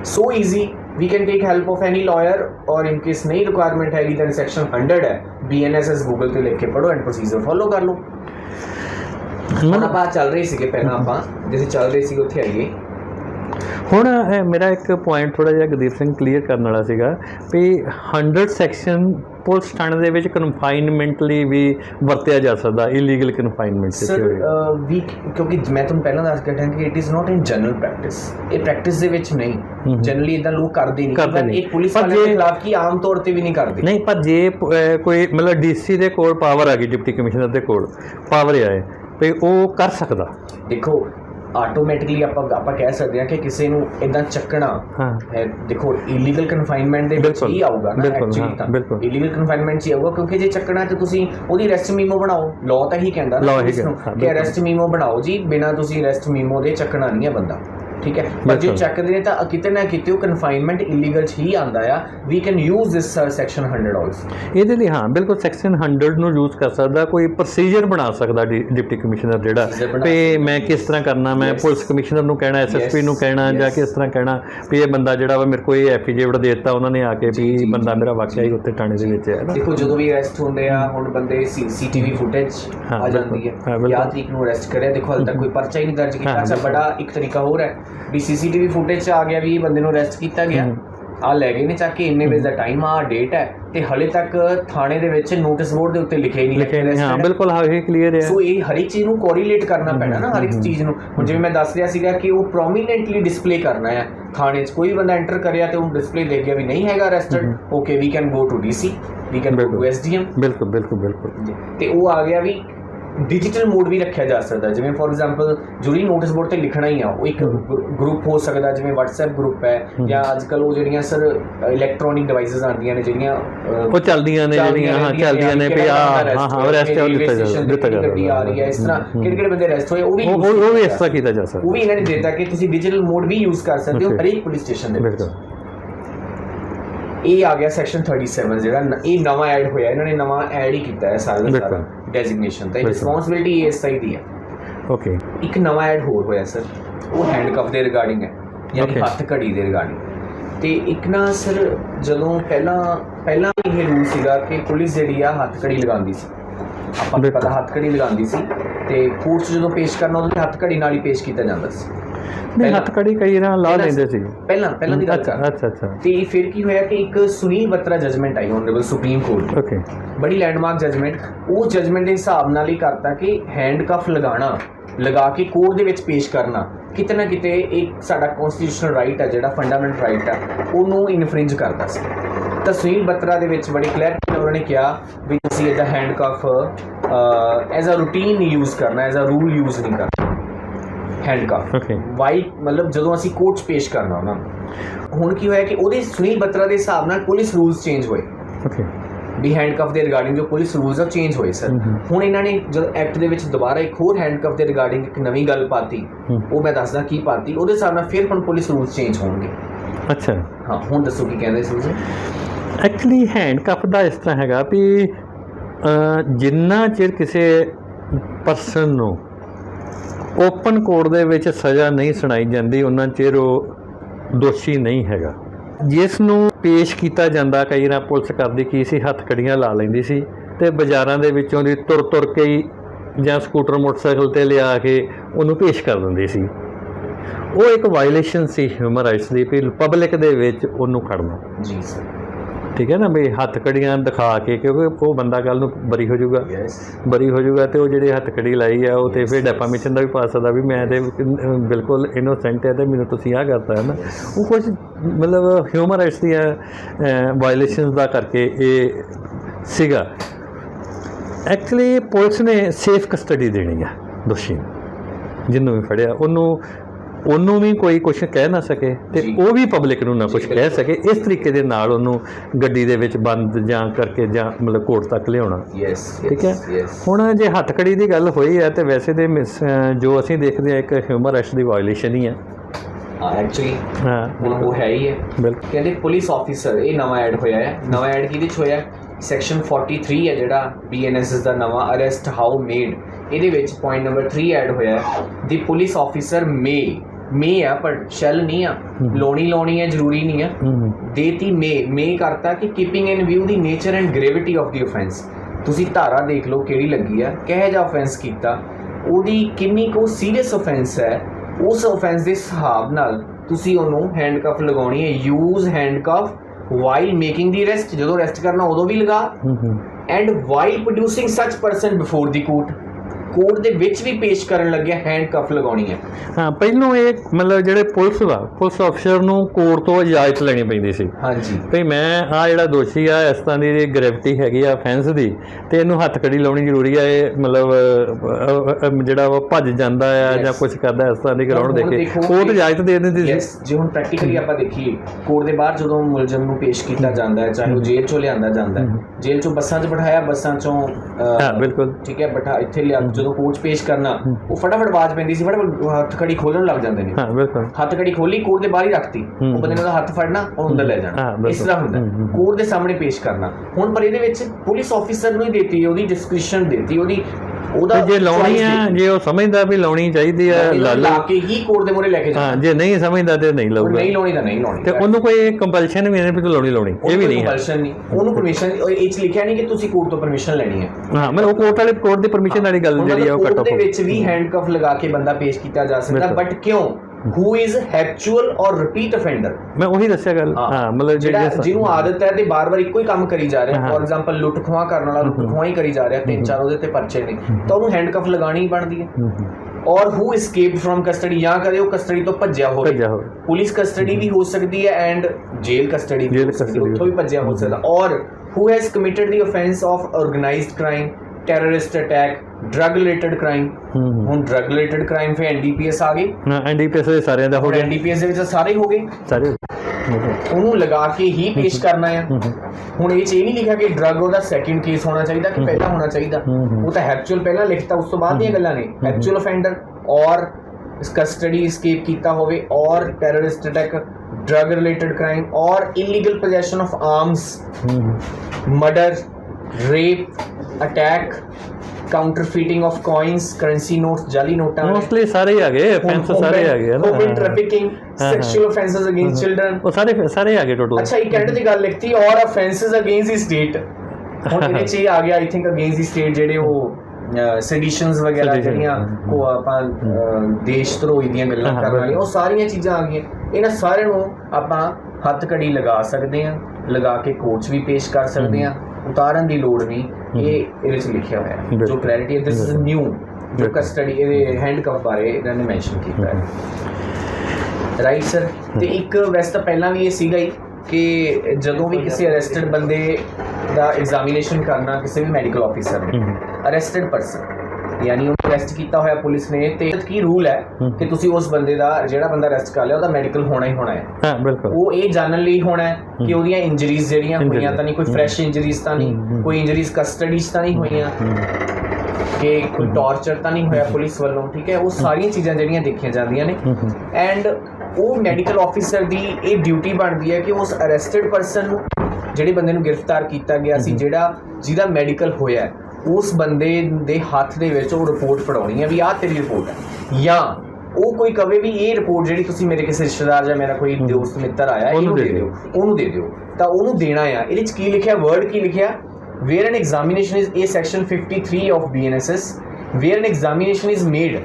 so easy we can take help of any lawyer or in case ਨਹੀਂ requirement ਹੈਗੀ then section 100 ਹੈ BNSS Google ਤੇ ਲਿਖ ਕੇ ਪੜੋ ਐਂਡ ਪ੍ਰੋਸੀਜਰ ਫੋਲੋ ਕਰ ਲਓ ਹੁਣ ਆਪਾਂ ਚੱਲ ਰਹੇ ਸੀਗੇ ਪਹਿਲਾਂ ਆਪਾਂ ਜਿਵੇਂ ਚੱਲ ਰਹੇ ਸੀਗੇ ਉੱਥੇ ਆਈਏ ਹੁਣ ਮੇਰਾ ਇੱਕ ਪੁਆਇੰਟ ਥੋੜਾ ਜਿਹਾ ਗਦੀਪ ਸਿੰਘ ਕਲੀਅਰ ਕਰਨ ਵਾਲਾ ਸੀਗਾ ਵੀ 100 ਸੈਕਸ਼ਨ ਪੁਲਿਸ ਥਾਣੇ ਦੇ ਵਿੱਚ ਕਨਫਾਈਨਮੈਂਟ ਲਈ ਵੀ ਵਰਤਿਆ ਜਾ ਸਕਦਾ ਇਲੀਗਲ ਕਨਫਾਈਨਮੈਂਟ ਸਰ ਵੀ ਕਿਉਂਕਿ ਮੈਂ ਤੁਹਾਨੂੰ ਪਹਿਲਾਂ ਦੱਸ ਕੇ ਹਟਿਆ ਕਿ it is not in general practice ਇਹ ਪ੍ਰੈਕਟਿਸ ਦੇ ਵਿੱਚ ਨਹੀਂ। ਜਨਰਲੀ ਇਦਾਂ ਲੋਕ ਕਰਦੇ ਨਹੀਂ। ਨਹੀਂ। ਇਹ ਪੁਲਿਸ ਪਰ ਵਾਲਿਆਂ ਦੇ ਜੇ- ਖਿਲਾਫ ਕੀ ਆਮ ਤੌਰ ਤੇ ਵੀ ਨਹੀਂ ਕਰਦੇ। ਨਹੀਂ ਪਰ ਜੇ ਕੋਈ ਮਤਲਬ ਡੀਸੀ ਦੇ ਕੋਲ ਪਾਵਰ ਆ ਗਈ ਡਿਪਟੀ ਕਮਿਸ਼ਨਰ ਦੇ ਕੋਲ ਪਾਵਰ ਆਏ ਵੀ ਉਹ ਕਰ ਸਕਦਾ। ਦੇਖੋ ਆਟੋਮੈਟਿਕਲੀ ਆਪਾਂ ਆਪਾਂ ਕਹਿ ਸਕਦੇ ਹਾਂ ਕਿ ਕਿਸੇ ਨੂੰ ਇਦਾਂ ਚੱਕਣਾ ਹਾਂ ਦੇਖੋ ਇਲੀਗਲ ਕਨਫਾਈਨਮੈਂਟ ਦੇ ਵਿੱਚ ਹੀ ਆਊਗਾ ਨਾ ਐਕਚੁਅਲੀ ਤਾਂ ਬਿਲਕੁਲ। ਇਲੀਗਲ ਕਨਫਾਈਨਮੈਂਟ ਹੀ ਆਊਗਾ ਕਿਉਂਕਿ ਜੇ ਚੱਕਣਾ ਤੇ ਤੁਸੀਂ ਉਹਦੀ ਅਰੈਸਟ ਮੀਮੋ ਬਣਾਓ ਲਾਅ ਤਾਂ ਹੀ ਕਹਿੰਦਾ ਨੂੰ ਕਿ। ਅਰੈਸਟ ਮੀਮੋ ਬਣਾਓ ਜੀ ਬਿਨਾਂ ਤੁਸੀਂ ਅਰੈਸਟ ਮੀਮੋ ਦੇ ਚੱਕਣਾ ਨਹੀਂ ਹੈ ਬੰਦਾ ਠੀਕ ਹੈ? ਪਰ ਜੇ। ਚੱਕਦੇ ਨੇ ਤਾਂ ਕਿਤੇ ਨਾ ਕਿਤੇ ਉਹ ਕਨਫਾਈਨਮੈਂਟ ਇਲੀਗਲ 'ਚ ਹੀ ਆਂਦਾ ਆ। We can use this section 100 also ਇਹਦੇ ਲਈ ਹਾਂ ਬਿਲਕੁਲ ਸੈਕਸ਼ਨ 100 ਨੂੰ ਯੂਜ਼ ਕਰ ਸਕਦਾ ਕੋਈ ਪ੍ਰੋਸੀਜਰ ਬਣਾ ਸਕਦਾ ਡਿਪਟੀ ਕਮਿਸ਼ਨਰ ਜਿਹੜਾ। ਵੀ ਮੈਂ ਕਿਸ ਤਰ੍ਹਾਂ ਕਰਨਾ ਮੈਂ. ਪੁਲਿਸ ਕਮਿਸ਼ਨਰ ਨੂੰ ਕਹਿਣਾ ਐਸਐਸਪੀ ਨੂੰ ਕਹਿਣਾ ਜਾਂ. ਕਿਸ ਤਰ੍ਹਾਂ ਕਹਿਣਾ ਵੀ ਇਹ ਬੰਦਾ ਜਿਹੜਾ ਵਾ ਮੇਰੇ ਕੋਲ ਇਹ ਐਫੀਡੇਵਿਟ ਦੇ ਦਿੱਤਾ ਉਹਨਾਂ ਨੇ ਆ ਕੇ ਵੀ ਬੰਦਾ ਮੇਰਾ ਵਾਕਿਆ ਹੀ ਉੱਥੇ ਥਾਣੇ ਦੇ ਵਿੱਚ ਹੈ ਨਾ। ਦੇਖੋ ਜਦੋਂ ਵੀ ਅਰੈਸਟ ਹੁੰਦੇ ਆ ਹੁਣ ਬੰਦੇ ਸੀਟੀਵੀ ਫੁਟੇਜ ਆ ਜਾਂਦੀ ਹਾਂ। ਯਾਦ ਤਰੀਕ ਨੂੰ ਅਰੈਸਟ ਕਰਿਆ। ਦੇਖੋ ਹਾਲੇ ਤੱਕ ਕੋਈ ਪਰਚਾ ਹੀ ਨਹੀਂ ਦਰਜ ਕੀਤਾ ਅੱਛਾ। ਬੜਾ ਇੱਕ ਤਰੀਕਾ ਹੋਰ ਹੈ। ਵੀ ਸੀਸੀਟੀਵੀ ਫੁਟੇਜ ਚ ਆ ਗਿਆ ਵੀ ਇਹ ਬੰਦੇ ਨੂੰ ਅਰੈਸਟ ਕੀਤਾ ਗਿਆ। ਆ ਲੈ ਗਏ ਨੇ ਚੱਕ ਕੇ ਇੰਨੇ ਵਜੇ ਦਾ ਟਾਈਮ ਆ ਡੇਟ ਹੈ ਤੇ ਹਲੇ ਤੱਕ ਥਾਣੇ ਦੇ ਵਿੱਚ ਨੋਟਿਸ ਬੋਰਡ ਦੇ ਉੱਤੇ ਲਿਖਿਆ ਹੀ ਨਹੀਂ ਹੈ ਲਿਖੇ ਕਿ ਨੇ ਹਾਂ। ਬਿਲਕੁਲ ਹਾਂ ਇਹ ਕਲੀਅਰ ਹੈ। ਸੋ ਇਹ ਹਰ ਇੱਕ ਚੀਜ਼ ਨੂੰ ਕੋਰੀਲੇਟ ਕਰਨਾ ਪੈਣਾ ਨਾ ਹਰ ਇੱਕ ਚੀਜ਼ ਨੂੰ। ਹੁਣ ਜਿਵੇਂ ਮੈਂ ਦੱਸ ਰਿਹਾ ਸੀਗਾ ਕਿ ਉਹ ਪ੍ਰੋਮੀਨੈਂਟਲੀ ਡਿਸਪਲੇ ਕਰਨਾ ਹੈ ਥਾਣੇ 'ਚ। ਕੋਈ ਬੰਦਾ ਐਂਟਰ ਕਰਿਆ ਤੇ ਉਹ ਡਿਸਪਲੇ ਦੇਖ ਗਿਆ ਵੀ ਨਹੀਂ ਹੈਗਾ arrested okay we can go to DC we can go to. SDM ਬਿਲਕੁਲ ਬਿਲਕੁਲ ਬਿਲਕੁਲ। ਤੇ ਉਹ ਆ ਗਿਆ ਵੀ ਡਿਜੀਟਲ ਮੋਡ ਵੀ ਰੱਖਿਆ ਜਾ ਸਕਦਾ ਜਿਵੇਂ for example jury notice board ਤੇ ਲਿਖਣਾ ਹੀ ਆ ਉਹ ਇੱਕ ਗਰੁੱਪ ਹੋ ਸਕਦਾ ਜਿਵੇਂ WhatsApp ਗਰੁੱਪ ਹੈ ਜਾਂ ਅੱਜਕੱਲ ਉਹ ਜਿਹੜੀਆਂ ਸਰ ਇਲੈਕਟ੍ਰੋਨਿਕ ਡਿਵਾਈਸਸ ਆਉਂਦੀਆਂ ਨੇ ਜਿਹੜੀਆਂ ਉਹ ਚੱਲਦੀਆਂ ਨੇ ਜਿਹੜੀਆਂ ਹਾਂ ਚੱਲਦੀਆਂ ਨੇ ਵੀ ਆ ਹਾਂ ਹਾਂ ਅਰੈਸਟ ਹੋਇਆ, ਦਿੱਤਾ ਜਾ ਦਿੱਤਾ ਜਾ ਗੱਡੀ ਆ ਰਹੀ ਹੈ ਇਸ ਤਰ੍ਹਾਂ ਕਿਹੜੇ ਕਿਹੜੇ ਬੰਦੇ ਅਰੈਸਟ ਹੋਏ ਉਹ ਵੀ ਉਹ ਉਹ ਉਹ ਵੀ ਇਸ ਤਰ੍ਹਾਂ ਕੀਤਾ ਜਾ ਉਹ ਸਕਦਾ ਵੀ ਇਹਨਾਂ ਨੇ ਦਿੱਤਾ ਕਿ ਤੁਸੀਂ ਡਿਜੀਟਲ ਮੋਡ ਵੀ ਯੂਜ਼ ਕਰ ਸਕਦੇ ਹੋ. ਹਰੇਕ ਪੁਲਿਸ ਸਟੇਸ਼ਨ ਦੇ ਵਿੱਚ। ਬਿਲਕੁਲ। ਇਹ ਆ ਗਿਆ ਸੈਕਸ਼ਨ 37 ਜਿਹੜਾ ਨ- ਇਹ ਨਵਾਂ ਐਡ ਹੋਇਆ ਇਹਨਾਂ ਨੇ ਨਵਾਂ ਐਡ ਹੀ ਕੀਤਾ ਹੈ ਸਾਰਾ ਦਾ ਸਾਰਾ ਡੈਜ਼ਿਗਨੇਸ਼ਨ ਤਾਂ ਬਿਲਕੁਲ। ਰਿਸਪੌਂਸਿਬਿਲਟੀ ਇਸ ਸਾਈਡ ਦੀ ਹੈ। ਓਕੇ ਇੱਕ ਨਵਾਂ ਐਡ ਹੋਰ ਹੋਇਆ ਸਰ ਉਹ ਹੈਂਡਕਫ ਦੇ ਰਿਗਾਰਡਿੰਗ ਹੈ ਯਾਨੀ Okay. ਹੱਥ ਘੜੀ ਦੇ ਰਿਗਾਰਡਿੰਗ ਤੇ ਇੱਕ ਨਾ ਸਰ ਜਦੋਂ ਪਹਿਲਾਂ ਪਹਿਲਾਂ ਇਹ ਰੂਲ ਸੀਗਾ ਕਿ ਪੁਲਿਸ ਜਿਹੜੀ ਆ ਹੱਥ ਘੜੀ ਲਗਾਉਂਦੀ ਸੀ। ਆਪਾਂ ਨੂੰ ਬਿਲਕੁਲ। ਪਤਾ ਹੱਥ ਘੜੀ ਲਗਾਉਂਦੀ ਸੀ ਤੇ ਕੋਰਟ 'ਚ ਜਦੋਂ ਪੇਸ਼ ਕਰਨਾ ਉਹਦੇ ਹੱਥ ਘੜੀ ਨਾਲ ਹੀ ਪੇਸ਼ ਕੀਤਾ ਜਾਂਦਾ ਸੀ। ਨਹੀਂ ਹੱਥ ਕੜੀ ਕਈ ਰਾਂ ਲਾ ਲੈਂਦੇ ਸੀ। ਪਹਿਲਾਂ ਪਹਿਲਾਂ ਦੀ ਗੱਲ ਅੱਛਾ ਅੱਛਾ ਅੱਛਾ। ਤੇ ਫਿਰ ਕੀ ਹੋਇਆ ਕਿ ਇੱਕ ਸੁਨੀਲ ਬੱਤਰਾ ਜਜਮੈਂਟ ਆਈ ਆਨਰੇਬਲ ਸੁਪਰੀਮ ਕੋਰਟ ਓਕੇ ਬੜੀ ਲੈਂਡਮਾਰਕ ਜਜਮੈਂਟ ਉਹ ਜਜਮੈਂਟ ਦੇ ਹਿਸਾਬ ਨਾਲ ਹੀ ਕਰਤਾ ਕਿ ਹੈਂਡਕਫ ਲਗਾਉਣਾ ਲਗਾ ਕੇ ਕੋਰਟ ਦੇ ਵਿੱਚ ਪੇਸ਼ ਕਰਨਾ ਕਿਤੇ ਨਾ ਕਿਤੇ ਇੱਕ ਸਾਡਾ ਕਨਸਟੀਟਿਊਸ਼ਨਲ ਰਾਈਟ ਹੈ ਜਿਹੜਾ ਫੰਡਾਮੈਂਟਲ ਰਾਈਟ ਹੈ ਉਹਨੂੰ ਇਨਫ੍ਰਿੰਜ ਕਰਦਾ ਸੀ। ਤਾਂ ਸੁਨੀਲ ਬੱਤਰਾ ਦੇ ਵਿੱਚ ਬੜੀ ਕਲੈਰਿਟੀ ਨਾਲ ਉਹਨਾਂ ਨੇ ਕਿਹਾ ਵੀ ਤੁਸੀਂ ਇਹਦਾ handcuff as a routine use ਕਰਨਾ ਐਜ਼ ਅ ਰੂਲ ਯੂਜ਼ ਨਹੀਂ ਕਰਨਾ। ਹੈਂਡਕਫ ਓਕੇ ਵਾਈ ਮਤਲਬ ਜਦੋਂ ਅਸੀਂ ਕੋਰਟ 'ਚ ਪੇਸ਼ ਕਰਨਾ ਉਹਨਾਂ ਨੂੰ ਹੁਣ ਕੀ ਹੋਇਆ ਕਿ ਉਹਦੇ ਸੁਨੀਲ ਬੱਤਰਾ ਦੇ ਹਿਸਾਬ ਨਾਲ ਪੁਲਿਸ ਰੂਲਸ ਚੇਂਜ ਹੋਏ ਓਕੇ ਵੀ ਹੈਂਡਕਫ ਦੇ ਰਿਗਾਰਡਿੰਗ ਜੋ ਪੁਲਿਸ ਰੂਲਸ ਆ ਚੇਂਜ ਹੋਏ ਸਰ। ਹੁਣ ਇਹਨਾਂ ਨੇ ਜਦੋਂ ਐਕਟ ਦੇ ਵਿੱਚ ਦੁਬਾਰਾ ਇੱਕ ਹੋਰ ਹੈਂਡਕਫ ਦੇ ਰਿਗਾਰਡਿੰਗ ਇੱਕ ਨਵੀਂ ਗੱਲ ਪਾਤੀ। ਉਹ ਮੈਂ ਦੱਸਦਾ ਕੀ ਪਾਤੀ ਉਹਦੇ ਹਿਸਾਬ ਨਾਲ ਫਿਰ ਹੁਣ ਪੁਲਿਸ ਰੂਲਸ ਚੇਂਜ ਹੋਣਗੇ ਅੱਛਾ ਹਾਂ ਹੁਣ ਦੱਸੋ ਕੀ ਕਹਿੰਦੇ ਸੀ ਤੁਸੀਂ ਐਕਚੁਅਲੀ ਹੈਂਡਕਫ ਦਾ ਇਸ ਤਰ੍ਹਾਂ ਹੈਗਾ ਵੀ ਜਿੰਨਾ ਚਿਰ ਕਿਸੇ ਪਰਸਨ ਨੂੰ ਓਪਨ ਕੋਰਟ ਦੇ ਵਿੱਚ ਸਜ਼ਾ ਨਹੀਂ ਸੁਣਾਈ ਜਾਂਦੀ, ਉਹਨਾਂ ਚਿਰ ਉਹ ਦੋਸ਼ੀ ਨਹੀਂ ਹੈਗਾ। ਜਿਸ ਨੂੰ ਪੇਸ਼ ਕੀਤਾ ਜਾਂਦਾ, ਕਈ ਵਾਰ ਪੁਲਿਸ ਕਰਦੀ ਕੀ ਸੀ, ਹੱਥ ਕੜੀਆਂ ਲਾ ਲੈਂਦੀ ਸੀ ਤੇ ਬਾਜ਼ਾਰਾਂ ਦੇ ਵਿੱਚੋਂ ਦੀ ਤੁਰ ਤੁਰ ਕੇ ਹੀ ਜਾਂ ਸਕੂਟਰ, ਮੋਟਰਸਾਈਕਲ ਤੇ ਲਿਆ ਕੇ ਉਹਨੂੰ ਪੇਸ਼ ਕਰ ਦਿੰਦੀ ਸੀ। ਉਹ ਇੱਕ ਵਾਇਲੇਸ਼ਨ ਸੀ ਹਿਊਮਨ ਰਾਈਟਸ ਦੀ, ਵੀ ਪਬਲਿਕ ਦੇ ਵਿੱਚ ਉਹਨੂੰ ਖੜਨਾ। ਜੀ, ਸਰ। ਠੀਕ ਹੈ ਨਾ ਵੀ ਹੱਥ ਕੜੀਆਂ ਦਿਖਾ ਕੇ ਕਿਉਂਕਿ ਉਹ ਬੰਦਾ ਕੱਲ ਨੂੰ ਬਰੀ ਹੋ ਜਾਊਗਾ। ਬਰੀ ਹੋ ਜਾਊਗਾ ਤੇ ਉਹ ਜਿਹੜੇ ਹੱਥ ਕੜੀ ਲਾਈ ਆ ਉਹ ਤੇ ਫਿਰ ਡੈਫਾਮੇਸ਼ਨ ਦਾ ਵੀ ਪਾ ਸਕਦਾ ਵੀ ਮੈਂ ਤੇ ਬਿਲਕੁਲ ਇਨੋਸੈਂਟ ਹੈ ਤੇ ਮੈਨੂੰ ਤੁਸੀਂ ਆ ਕਰਤਾ ਹੈ ਨਾ। ਉਹ ਕੁਝ ਮਤਲਬ ਹਿਊਮਨ ਰਾਈਟਸ ਦੀਆਂ ਵਾਇਲੇਸ਼ਨਸ ਦਾ ਕਰਕੇ ਇਹ ਸੀਗਾ। ਐਕਚੁਅਲੀ ਪੁਲਿਸ ਨੇ ਸੇਫ ਕਸਟਡੀ ਦੇਣੀ ਆ ਦੋਸ਼ੀ ਨੂੰ ਜਿਹਨੂੰ ਵੀ ਫੜਿਆ। ਉਹਨੂੰ ਉਹਨੂੰ ਵੀ ਕੋਈ ਕੁਝ ਕਹਿ ਨਾ ਸਕੇ ਤੇ। ਉਹ ਵੀ ਪਬਲਿਕ ਨੂੰ ਨਾ ਕੁਝ ਕਹਿ ਸਕੇ ਇਸ ਤਰੀਕੇ ਦੇ ਨਾਲ ਉਹਨੂੰ ਗੱਡੀ ਦੇ ਵਿੱਚ ਬੰਦ ਜਾਂ ਕਰਕੇ ਜਾਂ ਮਤਲਬ ਕੋਰਟ ਤੱਕ ਲਿਆਉਣਾ। ਯੈਸ ਠੀਕ ਹੈ? ਹੁਣ ਜੇ ਹੱਥਕੜੀ ਦੀ ਗੱਲ ਹੋਈ ਹੈ ਤੇ ਵੈਸੇ ਅਹ ਜੋ ਅਸੀਂ ਦੇਖਦੇ ਹਾਂ ਇੱਕ ਹਿਊਮਨ ਰਾਈਟਸ ਦੀ ਵਾਇਲੇਸ਼ਨ ਹੀ ਹੈ। ਐਕਚੁਅਲੀ ਹਾਂ। ਹੁਣ ਉਹ ਹੈ ਹੀ ਹੈ। ਕਹਿੰਦੇ ਪੁਲਿਸ ਆਫੀਸਰ ਇਹ ਨਵਾਂ ਐਡ ਹੋਇਆ ਹੈ। ਨਵਾਂ ਐਡ ਕਿਹਦੇ ਚ ਹੋਇਆ? ਸੈਕਸ਼ਨ 43 ਹੈ ਜਿਹੜਾ ਬੀਐਨਐਸਐਸ ਦਾ ਨਵਾਂ ਅਰੈਸਟ ਹਾਊ ਮੇਡ ਇਹਦੇ ਵਿੱਚ ਪੁਆਇੰਟ ਨੰਬਰ 3 ਐਡ ਹੋਇਆ ਹੈ। ਦੀ ਪੁਲਿਸ ਆਫੀਸਰ ਮੇ ਮੇ ਆ ਪਰ ਸ਼ੈਲ ਨਹੀਂ ਆ। ਲੋਣੀ ਲਾਉਣੀ ਹੈ ਜ਼ਰੂਰੀ ਨਹੀਂ ਆ। ਦੇਤੀ ਮੇ ਮੇ ਕਰਤਾ ਕਿ keeping in view the nature and gravity of the offence ਤੁਸੀਂ ਧਾਰਾ ਦੇਖ ਲਓ ਕਿਹੜੀ ਲੱਗੀ ਆ ਕਿਹੋ ਜਿਹਾ ਆਫੈਂਸ ਕੀਤਾ। ਉਹਦੀ ਕਿੰਨੀ ਕੋ ਸੀਰੀਅਸ ਆਫੈਂਸ ਹੈ ਉਸ ਆਫੈਂਸ ਦੇ ਹਿਸਾਬ ਨਾਲ ਤੁਸੀਂ ਉਹਨੂੰ ਹੈਂਡਕਫ ਲਗਾਉਣੀ ਹੈ। Use handcuff while making the arrest ਜਦੋਂ ਅਰੈਸਟ ਕਰਨਾ ਉਦੋਂ ਵੀ ਲਗਾ। And while producing such person before the court court ਦੇ ਵਿੱਚ ਵੀ ਪੇਸ਼ ਕਰਨ ਲੱਗਿਆ ਹੈਂਡਕਫ ਲਗਾਉਣੀ ਹੈ। ਹਾਂ ਪਹਿਲੋਂ ਇਹ ਮਤਲਬ ਜਿਹੜੇ ਪੁਲਿਸ ਵਾ ਪੁਲਿਸ ਅਫਸਰ ਨੂੰ ਕੋਰਟ ਤੋਂ ਇਜਾਜ਼ਤ ਲੈਣੀ ਪੈਂਦੀ ਸੀ। ਹਾਂਜੀ। ਭਈ ਮੈਂ ਆ ਜਿਹੜਾ ਦੋਸ਼ੀ ਆ ਇਸ ਤਰ੍ਹਾਂ ਦੀ ਗ੍ਰੈਵਿਟੀ ਹੈਗੀ ਆ ਫੈਂਸ ਦੀ ਤੇ ਇਹਨੂੰ ਹੱਥ ਕੜੀ ਲਾਉਣੀ ਜ਼ਰੂਰੀ ਆ ਇਹ ਮਤਲਬ ਜਿਹੜਾ ਉਹ ਭੱਜ ਜਾਂਦਾ ਆ. ਜਾਂ ਕੁਝ ਕਰਦਾ ਇਸ ਤਰ੍ਹਾਂ ਦੀ ਦੇ ਕੇ ਦੇਖੋ। ਕੋਰਟ ਇਜਾਜ਼ਤ ਦੇ ਦਿੰਦੀ ਸੀ। ਜੇ ਹੁਣ ਪ੍ਰੈਕਟੀਕਲੀ ਆਪਾਂ ਦੇਖੀਏ ਕੋਰਟ ਦੇ ਬਾਹਰ ਜਦੋਂ ਮੁਲਜ਼ਮ ਨੂੰ ਪੇਸ਼ ਕੀਤਾ ਜਾਂਦਾ ਹੈ ਚਾਹੇ ਉਹ ਜੇਲ੍ਹ ਚੋਂ ਲਿਆਂਦਾ ਜਾਂਦਾ ਹੈ ਜੇਲ੍ਹ ਚੋਂ ਬੱਸਾਂ 'ਚ ਬਿਠਾਇਆ ਬੱਸਾਂ 'ਚੋਂ ਹਾਂ ਬਿਲਕੁਲ। ਠੀਕ ਹੈ ਬਿਠਾ ਇੱਥੇ ਲਿਆ ਜਦੋਂ ਕੋਰਟ ਪੇਸ਼ ਕਰਨਾ ਉਹ ਫਟਾਫਟ ਆਵਾਜ਼ ਪੈਂਦੀ ਸੀ ਫਟਾਫਟ ਹੱਥ ਕੜੀ ਖੋਲਣ ਲੱਗ ਜਾਂਦੇ ਨੇ। ਹਾਂ ਬਿਲਕੁਲ। ਹੱਥ ਕੜੀ ਖੋਲੀ ਕੋਰਟ ਦੇ ਬਾਹਰ ਹੀ ਰੱਖਤੀ। ਉਹ ਬੰਦੇ ਨੇ ਉਹਦਾ ਹੱਥ ਫੜਨਾ ਉਹ ਅੰਦਰ ਲੈ ਜਾਣਾ। ਇਸ ਤਰ੍ਹਾਂ ਹੁੰਦਾ। ਕੋਰਟ ਦੇ ਸਾਹਮਣੇ ਪੇਸ਼ ਕਰਨਾ। ਹੁਣ ਪਰ ਇਹਦੇ ਵਿੱਚ ਪੁਲਿਸ ਆਫੀਸਰ ਨੂੰ ਹੀ ਦਿੱਤੀ ਉਹਦੀ ਡਿਸਕ੍ਰਿਪਸ਼ਨ ਦਿੱਤੀ ਉਹਦੀ ਉਹਦਾ ਜੇ ਲਾਉਣੀ ਆ। ਜੇ ਉਹ ਸਮਝਦਾ ਵੀ ਲਾਉਣੀ ਚਾਹੀਦੀ ਆ ਲਾ ਕੇ ਹੀ ਕੋਰਟ ਦੇ ਮੂਹਰੇ ਲੈ ਕੇ ਜਾਣਾ ਹਾਂ ਜੇ ਨਹੀਂ ਸਮਝਦਾ ਤੇ ਨਹੀਂ ਲਾਊਗਾ। ਨਹੀਂ ਲਾਉਣੀ ਤਾਂ ਨਹੀਂ ਲਾਉਣੀ। ਤੇ ਉਹਨੂੰ ਕੋਈ ਕੰਪਲਸ਼ਨ ਵੀ ਨਹੀਂ ਵੀ ਤੂੰ ਲਾਉਣੀ ਲਾਉਣੀ। ਇਹ ਵੀ ਨਹੀਂ ਹੈ। ਕੰਪਲਸ਼ਨ ਨਹੀਂ। ਉਹਨੂੰ ਪਰਮਿਸ਼ਨ ਇਹ ਚ ਲਿਖਿਆ ਨਹੀਂ ਕਿ ਤੁਸੀਂ ਕੋਰਟ ਤੋਂ ਪਰਮਿਸ਼ਨ ਲੈਣੀ ਹੈ। ਹਾਂ ਮੈਂ ਉਹ ਕੋਰਟ ਵਾਲੇ ਕੋਰਟ ਦੀ ਪਰਮਿਸ਼ਨ ਵਾਲੀ ਗੱਲ ਜਿਹੜੀ ਆ ਉਹ ਕੱਟ ਆਫ ਦੇ ਵਿੱਚ ਵੀ ਹੈਂਡਕਫ ਲਗਾ ਕੇ ਬੰਦਾ ਪੇਸ਼ ਕੀਤਾ ਜਾ ਸਕਦਾ। ਬਟ ਕਿਉਂ? ਹੂ ਇਜ਼ ਹੈਬਚੁਅਲ ਔਰ ਰਿਪੀਟ ਅਫੈਂਡਰ ਮੈਂ ਉਹੀ ਦੱਸਿਆ ਗੱਲ। ਹਾਂ। ਮਤਲਬ ਜਿਹੜਾ ਜਿਹਨੂੰ ਆਦਤ ਹੈ ਤੇ ਬਾਰ-ਬਾਰ ਇੱਕੋ ਹੀ ਕੰਮ ਕਰੀ ਜਾ ਰਿਹਾ। ਫੋਰ ਐਗਜ਼ਾਮਪਲ ਲੁੱਟ ਖੋਹਾਂ ਕਰਨ ਵਾਲਾ ਲੁੱਟ ਖੋਹਾਂ ਹੀ ਕਰੀ ਜਾ ਰਿਹਾ। ਤਿੰਨ ਚਾਰ ਉਹਦੇ ਤੇ ਪਰਚੇ ਨੇ। ਤਾਂ ਉਹਨੂੰ ਹੈਂਡਕਫ ਲਗਾਣੀ ਬਣਦੀ ਹੈ। ਔਰ ਹੂ escaped from custody? ਜਾਂ ਕਦੇ ਉਹ ਕਸਟਡੀ ਤੋਂ ਭੱਜਿਆ ਹੋਵੇ। ਪੁਲਿਸ ਕਸਟਡੀ ਵੀ ਹੋ ਸਕਦੀ ਹੈ ਐਂਡ ਜੇਲ ਕਸਟਡੀ ਵੀ ਜੇਲ੍ਹ ਉੱਥੋਂ ਵੀ ਭੱਜਿਆ ਹੋ ਸਕਦਾ। Or who has committed the offence of organised crime terrorist attack drug related crime ਹੁਣ ਡਰਗ ਰਿਲੇਟਡ ਕ੍ਰਾਈਮ ਫੇ ਐਨਡੀਪੀਐਸ ਆ ਗਏ। ਹਾਂ ਐਨਡੀਪੀਐਸ ਦੇ ਸਾਰਿਆਂ ਦਾ ਹੋ ਗਿਆ। ਐਨਡੀਪੀਐਸ ਦੇ ਵਿੱਚ ਸਾਰੇ ਹੋ ਗਏ। ਸਾਰੇ। ਉਹਨੂੰ ਲਗਾ ਕੇ ਹੀ ਪੇਸ਼ ਕਰਨਾ ਹੂੰ। ਹੁਣ ਇਹ ਚ ਨਹੀਂ ਲਿਖਿਆ ਕਿ ਡਰਗ ਉਹਦਾ ਸੈਕਿੰਡ ਕੇਸ ਹੋਣਾ ਚਾਹੀਦਾ ਕਿ ਪਹਿਲਾ ਹੋਣਾ ਚਾਹੀਦਾ। ਉਹ ਤਾਂ ਹੈਬਚੁਅਲ ਪਹਿਲਾਂ ਲਿਖਤਾ ਉਸ ਤੋਂ ਬਾਅਦ ਦੀਆਂ ਗੱਲਾਂ ਨੇ। ਹੈਬਚੁਅਲ ਅਫੈਂਡਰ ਔਰ ਇਸ ਕਸਟਡੀ escape ਕੀਤਾ ਹੋਵੇ or terrorist attack drug related crime or illegal possession of arms murder rape attack counterfeiting of coins currency notes ਜਾਲੀ ਨੋਟਾਂ ਮੋਸਟਲੀ ਸਾਰੇ ਆ ਗਏ ਫੈਂਸ ਸਾਰੇ ਆ ਗਏ ਨਾ open trafficking sexual offences against children ਉਹ ਸਾਰੇ ਸਾਰੇ ਆ ਗਏ ਟੋਟਲ ਅੱਛਾ ਇਹ ਕੈਨੇਡਾ ਦੀ ਗੱਲ ਲਿਖਤੀ ਔਰ ਆਫੈਂਸਸ ਅਗੇਂਸਟ ਦੀ ਸਟੇਟ ਹੁਣ ਇਹਦੇ ਚ ਹੀ ਆ ਗਿਆ I think against the state ਜਿਹੜੇ ਉਹ ਸੈਡੀਸ਼ਨਸ ਵਗੈਰਾ ਜਿਹੜੀਆਂ ਉਹ ਆਪਾਂ ਦੇਸ਼ ਧਰੋਈ ਦੀਆਂ ਗੱਲਾਂ ਕਰ ਰਹੇ ਉਹ ਸਾਰੀਆਂ ਚੀਜ਼ਾਂ ਆ ਗਈਆਂ ਇਹਨਾਂ ਸਾਰਿਆਂ ਨੂੰ ਆਪਾਂ ਹੱਥ ਹੱਥਕੜੀ ਲਗਾ ਸਕਦੇ ਆ ਲਗਾ ਕੇ ਕੋਰਟ 'ਚ ਵੀ ਪੇਸ਼ ਕਰ ਸਕਦੇ ਆ ਉਤਾਰਨ ਦੀ ਲੋੜ ਨਹੀਂ ਇਹ ਇਹਦੇ 'ਚ ਲਿਖਿਆ ਹੋਇਆ ਹੈ ਜੋ। ਕਲੈਰਿਟੀ ਹੈ ਦਿਸ ਇਜ਼ ਨਿਊ ਜੋ। ਕਸਟਡੀ ਇਹਦੇ ਹੈਂਡਕਫ ਬਾਰੇ ਇਹਨਾਂ ਨੇ ਮੈਂਸ਼ਨ ਕੀਤਾ ਹੈ ਰਾਈਟ ਸਰ ਤੇ ਇੱਕ ਵੈਸੇ ਤਾਂ ਪਹਿਲਾਂ ਵੀ ਇਹ ਸੀਗਾ ਹੀ ਕਿ ਜਦੋਂ ਵੀ ਕਿਸੇ ਅਰੈਸਟਡ ਬੰਦੇ ਦਾ ਐਗਜ਼ਾਮੀਨੇਸ਼ਨ ਕਰਨਾ ਕਿਸੇ ਵੀ ਮੈਡੀਕਲ ਆਫੀਸਰ ਨੇ। ਅਰੈਸਟਡ ਪਰਸਨ ਯਾਨੀ ਉਹਨੂੰ ਅਰੈਸਟ ਕੀਤਾ ਹੋਇਆ ਪੁਲਿਸ ਨੇ ਤੇ ਕੀ ਰੂਲ ਹੈ। ਕਿ ਤੁਸੀਂ ਉਸ ਬੰਦੇ ਦਾ ਜਿਹੜਾ ਬੰਦਾ ਅਰੈਸਟ ਕਰ ਲਿਆ ਉਹਦਾ ਮੈਡੀਕਲ ਹੋਣਾ ਹੀ ਹੋਣਾ ਹੈ। ਹਾਂ ਬਿਲਕੁਲ। ਉਹ ਇਹ ਜਾਣਨ ਲਈ ਹੋਣਾ ਹੈ ਕਿ ਉਹਦੀਆਂ ਇੰਜਰੀਜ਼ ਜਿਹੜੀਆਂ। ਹੋਈਆਂ ਤਾਂ ਨਹੀਂ ਕੋਈ ਫਰੈਸ਼ ਇੰਜਰੀਜ਼ ਤਾਂ ਨਹੀਂ। ਕੋਈ ਇੰਜਰੀਜ਼ ਕਸਟਡੀ 'ਚ ਤਾਂ ਨਹੀਂ ਹੋਈਆਂ। ਕਿ ਕੋਈ ਟਾਰਚਰ ਤਾਂ ਨਹੀਂ ਹੋਇਆ ਪੁਲਿਸ ਵੱਲੋਂ ਠੀਕ ਹੈ? ਉਹ ਸਾਰੀਆਂ ਚੀਜ਼ਾਂ ਜਿਹੜੀਆਂ ਦੇਖੀਆਂ ਜਾਂਦੀਆਂ ਨੇ। ਐਂਡ ਉਹ ਮੈਡੀਕਲ ਆਫੀਸਰ ਦੀ ਇਹ ਡਿਊਟੀ ਬਣਦੀ ਹੈ ਕਿ ਉਸ ਅਰੈਸਟਡ ਪਰਸਨ ਨੂੰ ਜਿਹੜੇ ਬੰਦੇ ਨੂੰ ਗ੍ਰਿਫਤਾਰ ਕੀਤਾ ਗਿਆ ਸੀ ਜਿਹੜਾ ਜਿਹਦਾ ਮੈਡੀਕਲ ਹੋਇਆ ਹੈ, ਉਸ ਬੰਦੇ ਦੇ ਹੱਥ ਦੇ ਵਿੱਚ ਉਹ ਰਿਪੋਰਟ ਫੜਾਉਣੀ ਹੈ ਵੀ ਆਹ ਤੇਰੀ ਰਿਪੋਰਟ ਹੈ ਜਾਂ ਉਹ ਕੋਈ ਕਵੇ ਵੀ ਇਹ ਰਿਪੋਰਟ ਜਿਹੜੀ ਤੁਸੀਂ ਮੇਰੇ ਕਿਸੇ ਰਿਸ਼ਤੇਦਾਰ ਜਾਂ ਮੇਰਾ ਕੋਈ ਦੋਸਤ ਮਿੱਤਰ ਆਇਆ ਇਹਨੂੰ ਦੇ ਦਿਓ। ਉਹਨੂੰ ਦੇ ਦਿਓ। ਤਾਂ ਉਹਨੂੰ ਦੇਣਾ ਆ। ਇਹਦੇ ਚ ਕੀ ਲਿਖਿਆ? ਵਰਡ ਕੀ ਲਿਖਿਆ? where an examination is a section 53 of BNSS where an examination is made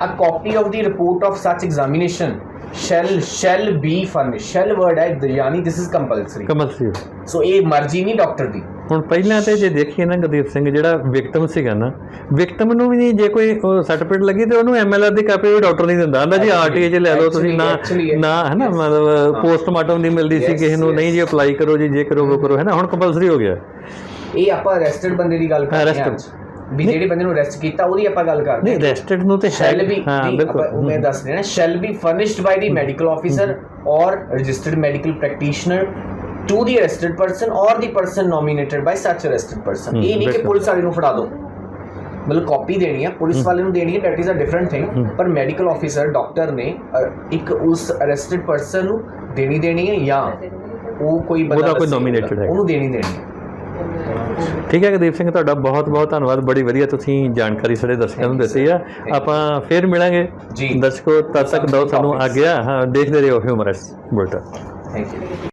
a copy of the report of such examination shall shall be furnished shall word ਹੈ ਯਾਨੀ this is compulsory. Commercial so ਇਹ ਮਰਜ਼ੀ ਨਹੀਂ doctor ਦੀ ਹੁਣ ਪਹਿਲਾਂ ਤੇ ਜੇ ਦੇਖੀਏ ਨਾ ਗਦੀਪ ਸਿੰਘ ਜਿਹੜਾ ਵਿਕਟਮ ਸੀਗਾ ਨਾ ਵਿਕਟਮ ਨੂੰ ਵੀ ਨਹੀਂ ਜੇ ਕੋਈ ਸਰਟੀਫਿਕੇਟ ਲੱਗੀ ਤੇ ਉਹਨੂੰ ਐਮਐਲਆਰ ਦੀ ਕਾਪੀ ਵੀ ਡਾਕਟਰ ਨਹੀਂ ਦਿੰਦਾ। ਆਂਦਾ ਜੀ ਆਰਟੀਏ 'ਚ ਲੈ ਲਓ ਤੁਸੀਂ ਨਾ ਨਾ ਹੈ ਨਾ ਮਤਲਬ। ਪੋਸਟਮਾਰਟਮ ਦੀ ਮਿਲਦੀ ਸੀ ਕਿਸੇ ਨੂੰ. ਨਹੀਂ ਜੀ ਅਪਲਾਈ ਕਰੋ ਜੀ ਜੇ ਕਰੋ ਉਹ ਕਰੋ ਹੈ ਨਾ ਹੁਣ ਕੰਪਲਸਰੀ ਹੋ ਗਿਆ। ਇਹ ਆਪਾਂ ਅਰੈਸਟਡ ਬੰਦੇ ਦੀ ਗੱਲ ਕਰ ਰਹੇ ਹਾਂ। ਵੀ ਜਿਹੜੇ ਬੰਦੇ ਨੂੰ ਅਰੈਸਟ ਕੀਤਾ ਉਹਦੀ ਆਪਾਂ ਗੱਲ ਕਰਦੇ ਨਹੀਂ ਰੈਸਟਡ ਨੂੰ ਤੇ shall be ਹਾਂ ਬਿਲਕੁਲ। ਉਹ ਮੈਂ ਦੱਸ ਰਿਹਾ be furnished by the medical officer or registered medical practitioner to the arrested person or the person nominated by such arrested person. ਹਮ, ਇਹ ਨਹੀਂ ਕਿ। ਪੁਲਿਸ ਵਾਲੇ ਨੂੰ ਫੜਾ ਦਿਓ ਮਤਲਬ ਕਾਪੀ ਦੇਣੀ ਹੈ ਪੁਲਿਸ ਵਾਲੇ ਨੂੰ ਦੇਣੀ ਹੈ that is a different thing. ਪਰ ਮੈਡੀਕਲ ਆਫੀਸਰ ਡਾਕਟਰ ਨੇ ਇੱਕ ਉਸ ਅਰੈਸਟਡ ਪਰਸਨ ਨੂੰ ਦੇਣੀ ਦੇਣੀ ਹੈ ਜਾਂ ਉਹ ਕੋਈ ਬੰਦਾ ਉਹਦਾ ਕੋਈ nominated ਹੈ। ਉਹਨੂੰ ਦੇਣੀ ਦੇਣੀ ਹੈ ਠੀਕ ਹੈ ਗਦੀਪ ਸਿੰਘ ਤੁਹਾਡਾ ਬਹੁਤ ਬਹੁਤ ਧੰਨਵਾਦ ਬੜੀ ਵਧੀਆ ਤੁਸੀਂ ਜਾਣਕਾਰੀ ਸਾਡੇ ਦਰਸ਼ਕਾਂ ਨੂੰ ਦਿੱਤੀ ਆ। ਆਪਾਂ ਫੇਰ ਮਿਲਾਂਗੇ। ਜੀ। ਦਰਸ਼ਕੋ ਤਦ ਤੱਕ ਦੋ ਸਾਨੂੰ ਆ ਗਿਆ। ਹਾਂ ਦੇਖਦੇ ਰਹੋ ਹਿਊਮਰਸ ਬੁਲਟਨ ਥੈਂਕ ਯੂ